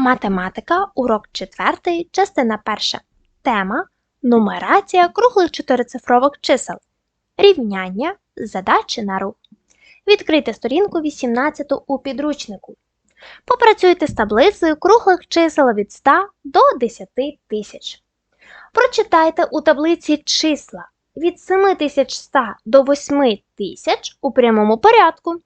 Математика, урок 4, частина 1. Тема Нумерація круглих чотирицифрових чисел. Рівняння, задачі на рух. Відкрийте сторінку 18 у підручнику. Попрацюйте з таблицею круглих чисел від 100 до 10 тисяч. Прочитайте у таблиці числа від 7100 до 8000 у прямому порядку.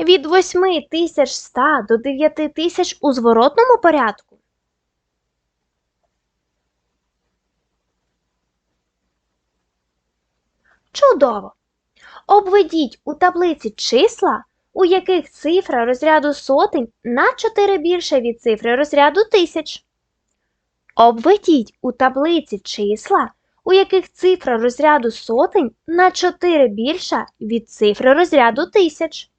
Від 8100 до 9000 у зворотному порядку. Чудово! Обведіть у таблиці числа, у яких цифра розряду сотень на 4 більше від цифри розряду тисяч. Обведіть у таблиці числа, у яких цифра розряду сотень на 4 більша від цифри розряду тисяч.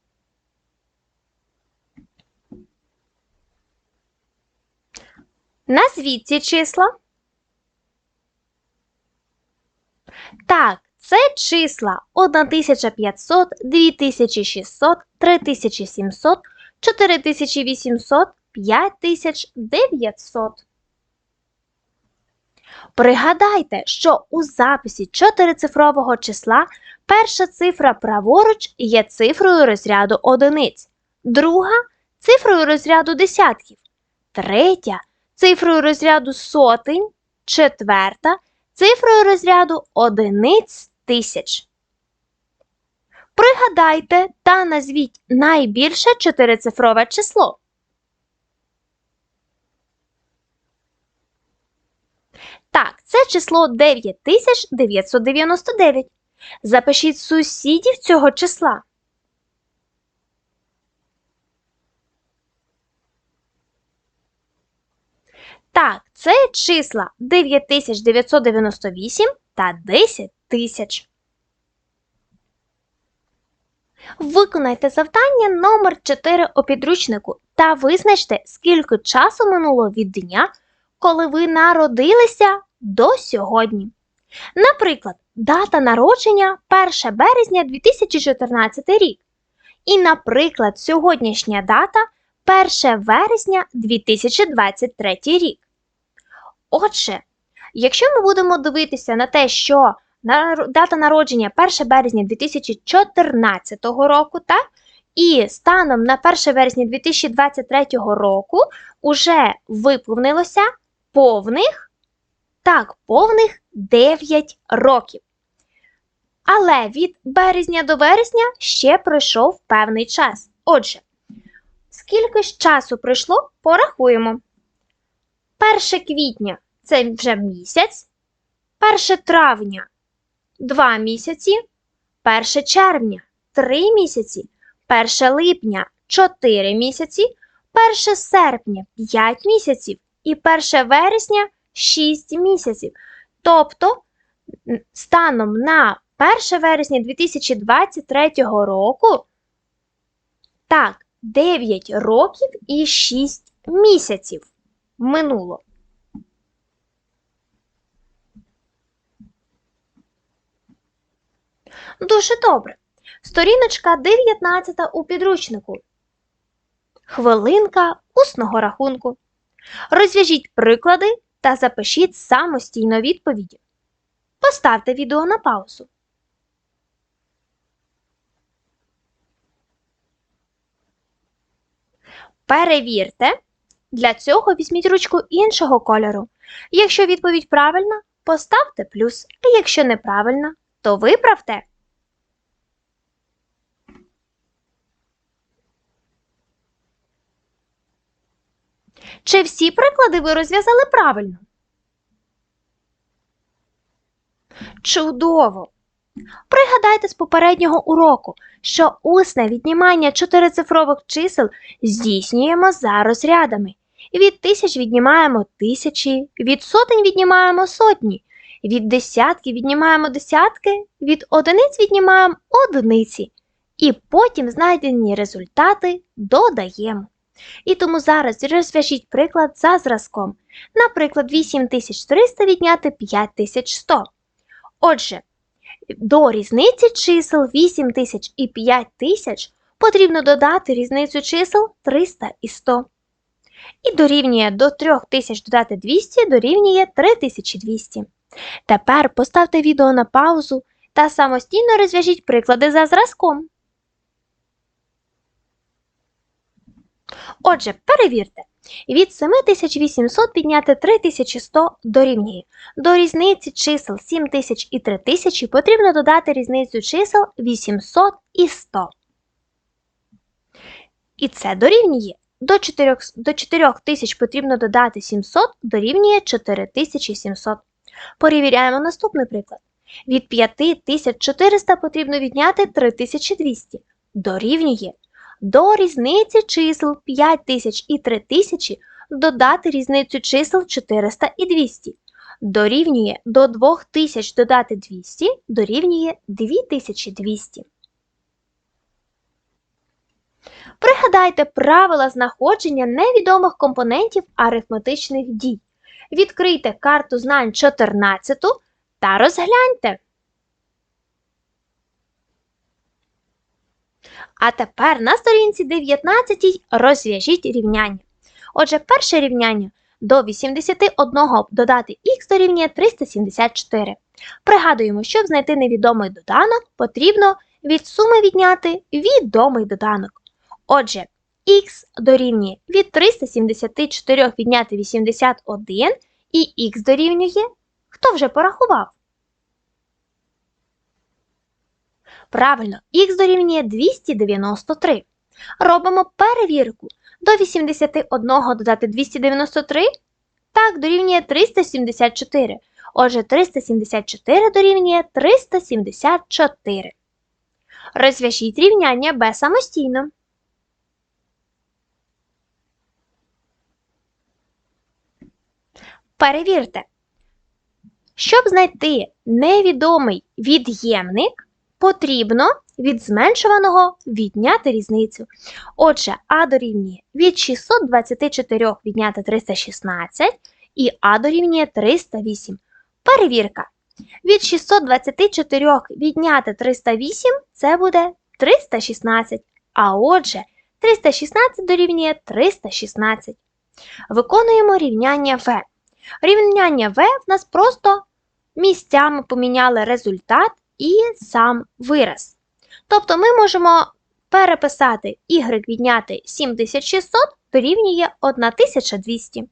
Назвіть ці числа. Так, це числа 1500, 2600, 3700, 4800, 5900. Пригадайте, що у записі чотирицифрового числа перша цифра праворуч є цифрою розряду одиниць, друга цифрою розряду десятків, третя цифрою розряду сотень, четверта цифрою розряду одиниць тисяч. Пригадайте та назвіть найбільше чотирицифрове число. Так, це число 9999. Запишіть сусідів цього числа. Так, це числа 9998 та 10 тисяч. Виконайте завдання номер 4 у підручнику та визначте, скільки часу минуло від дня, коли ви народилися до сьогодні. Наприклад, дата народження 1 березня 2014 рік. І, наприклад, сьогоднішня дата 1 вересня 2023 рік. Отже, якщо ми будемо дивитися на те, що дата народження 1 березня 2014 року, так, і станом на 1 вересня 2023 року уже виповнилося повних, так, повних 9 років. Але від березня до вересня ще пройшов певний час. Отже, скільки ж часу пройшло, порахуємо. 1 квітня це вже місяць, 1 травня 2 місяці, 1 червня 3 місяці, 1 липня 4 місяці, 1 серпня 5 місяців. І 1 вересня 6 місяців. Тобто, станом на 1 вересня 2023 року, так, 9 років і 6 місяців минуло. Дуже добре. Сторіночка 19 у підручнику. Хвилинка усного рахунку. Розв'яжіть приклади та запишіть самостійно відповіді. Поставте відео на паузу. Перевірте. Для цього візьміть ручку іншого кольору. Якщо відповідь правильна, поставте плюс, а якщо неправильна, то виправте. Чи всі приклади ви розв'язали правильно? Чудово! Пригадайте з попереднього уроку, що усне віднімання чотирицифрових чисел здійснюємо за розрядами. Від тисяч віднімаємо тисячі, від сотень віднімаємо сотні, від десятків віднімаємо десятки, від одиниць віднімаємо одиниці. І потім знайдені результати додаємо. І тому зараз розв'яжіть приклад за зразком. Наприклад, 8300 відняти 5100. Отже, до різниці чисел 8000 і 5000 потрібно додати різницю чисел 300 і 100. І дорівнює до 3000 додати 200 дорівнює 3200. Тепер поставте відео на паузу та самостійно розв'яжіть приклади за зразком. Отже, перевірте. Від 7800 підняти 3100 дорівнює. До різниці чисел 7000 і 3000 потрібно додати різницю чисел 800 і 100. І це дорівнює. До 4, до 4000 потрібно додати 700 дорівнює 4700. Перевіряємо наступний приклад. Від 5400 потрібно відняти 3200. Дорівнює. До різниці чисел 5000 і 3000 додати різницю чисел 400 і 200. Дорівнює до 2000 додати 200 дорівнює 2200. Пригадайте правила знаходження невідомих компонентів арифметичних дій. Відкрийте карту знань 14 та розгляньте. А тепер на сторінці 19 розв'яжіть рівняння. Отже, перше рівняння до 81 додати х дорівнює 374. Пригадуємо, щоб знайти невідомий доданок, потрібно від суми відняти відомий доданок. Отже, х дорівнює від 374 відняти 81 і х дорівнює. Хто вже порахував? Правильно, х дорівнює 293. Робимо перевірку. До 81 додати 293. Так, дорівнює 374. Отже, 374 дорівнює 374. Розв'яжіть рівняння Б самостійно. Перевірте. Щоб знайти невідомий від'ємник, потрібно від зменшуваного відняти різницю. Отже, А дорівнює від 624 відняти 316 і А дорівнює 308. Перевірка. Від 624 відняти 308 це буде 316. А отже, 316 дорівнює 316. Виконуємо рівняння В. Рівняння В в нас просто місцями поміняли результат і сам вираз. Тобто ми можемо переписати y відняти 7600 дорівнює 1200.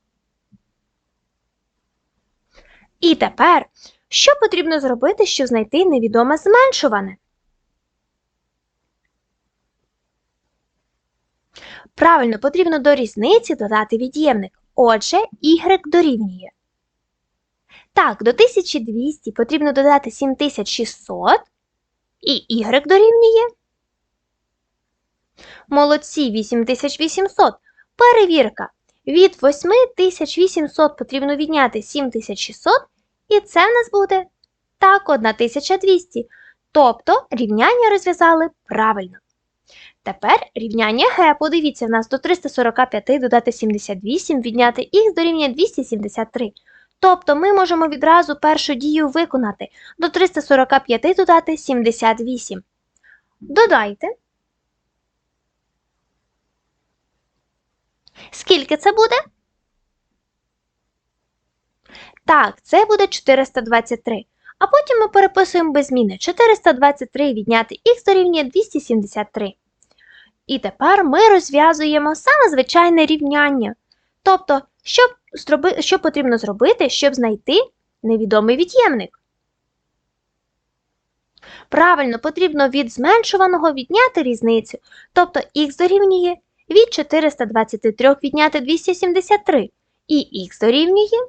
І тепер, що потрібно зробити, щоб знайти невідоме зменшуване? Правильно, потрібно до різниці додати від'ємник. Отже, y дорівнює. Так, до 1200 потрібно додати 7600 і y дорівнює. Молодці 8800. Перевірка. Від 8800 потрібно відняти 7600, і це в нас буде так 1200. Тобто рівняння розв'язали правильно. Тепер рівняння Г. Подивіться, в нас до 345 додати 78, відняти х дорівнює 273. Тобто ми можемо відразу першу дію виконати. До 345 додати 78. Додайте. Скільки це буде? Так, це буде 423. А потім ми переписуємо без зміни. 423 відняти х дорівнює 273. І тепер ми розв'язуємо саме звичайне рівняння. Тобто, що, зроби, що потрібно зробити, щоб знайти невідомий від'ємник? Правильно, потрібно від зменшуваного відняти різницю. Тобто х дорівнює від 423 відняти 273. І х дорівнює.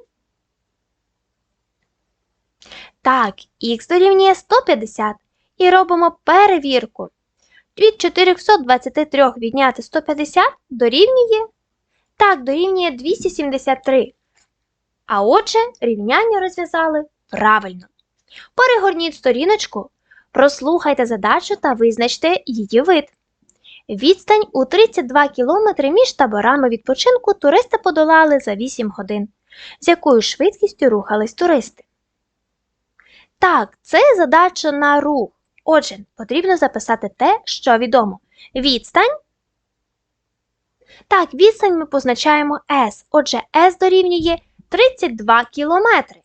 Так, х дорівнює 150. І робимо перевірку. Від 423 відняти 150 дорівнює. Так, дорівнює 273. А отже, рівняння розв'язали правильно. Перегорніть сторіночку, прослухайте задачу та визначте її вид. Відстань у 32 км між таборами відпочинку туристи подолали за 8 годин. З якою швидкістю рухались туристи? Так, це задача на рух. Отже, потрібно записати те, що відомо. Відстань. Так, відстань ми позначаємо S. Отже, S дорівнює 32 кілометри.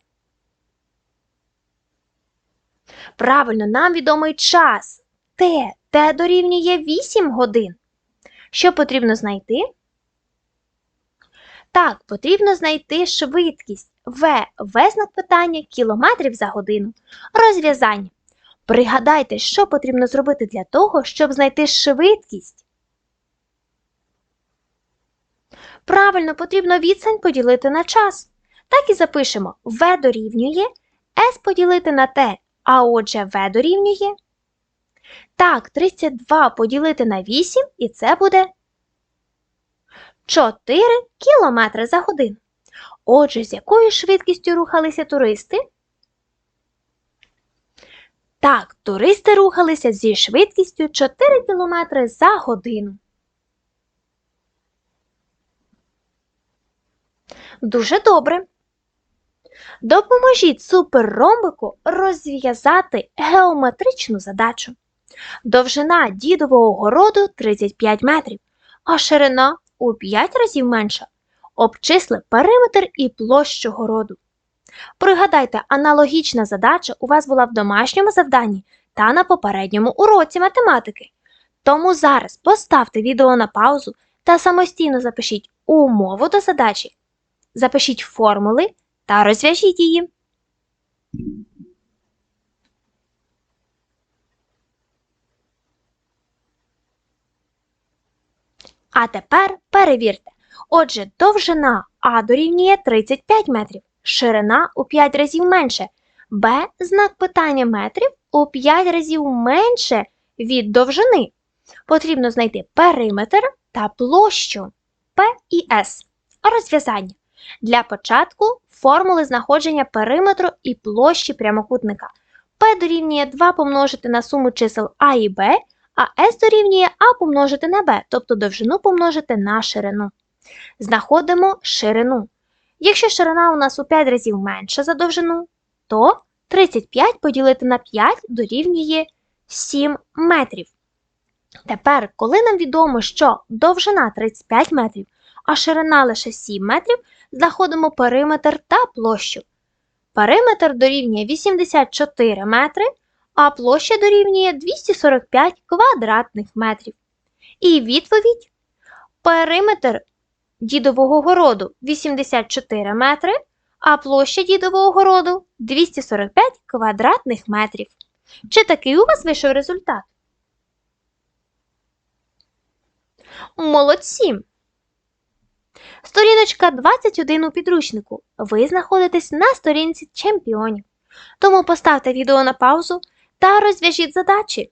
Правильно, нам відомий час. Т. Т дорівнює 8 годин. Що потрібно знайти? Так, потрібно знайти швидкість В. В знак питання кілометрів за годину. Розв'язання. Пригадайте, що потрібно зробити для того, щоб знайти швидкість. Правильно, потрібно відстань поділити на час. Так і запишемо В дорівнює С поділити на Т, а отже В дорівнює. Так, 32 поділити на 8, і це буде 4 км за годину. Отже, з якою швидкістю рухалися туристи? Так, туристи рухалися зі швидкістю 4 км за годину. Дуже добре. Допоможіть суперромбику розв'язати геометричну задачу. Довжина дідового городу 35 метрів, а ширина у 5 разів менша. Обчисли периметр і площу городу. Пригадайте, аналогічна задача у вас була в домашньому завданні та на попередньому уроці математики. Тому зараз поставте відео на паузу та самостійно запишіть умову до задачі. Запишіть формули та розв'яжіть її. А тепер перевірте. Отже, довжина А дорівнює 35 метрів, ширина у 5 разів менше. Б знак питання метрів у 5 разів менше від довжини. Потрібно знайти периметр та площу П і С. Розв'язання. Для початку формули знаходження периметру і площі прямокутника. P дорівнює 2 помножити на суму чисел А і Б, а S дорівнює А помножити на Б, тобто довжину помножити на ширину. Знаходимо ширину. Якщо ширина у нас у 5 разів менша за довжину, то 35 поділити на 5 дорівнює 7 метрів. Тепер, коли нам відомо, що довжина 35 метрів, а ширина лише 7 метрів, знаходимо периметр та площу. Периметр дорівнює 84 метри, а площа дорівнює 245 квадратних метрів. І відповідь периметр дідового городу 84 метри, а площа дідового городу 245 квадратних метрів. Чи такий у вас вийшов результат? Молодці! Сторіночка 21 у підручнику. Ви знаходитесь на сторінці чемпіонів. Тому поставте відео на паузу та розв'яжіть задачі.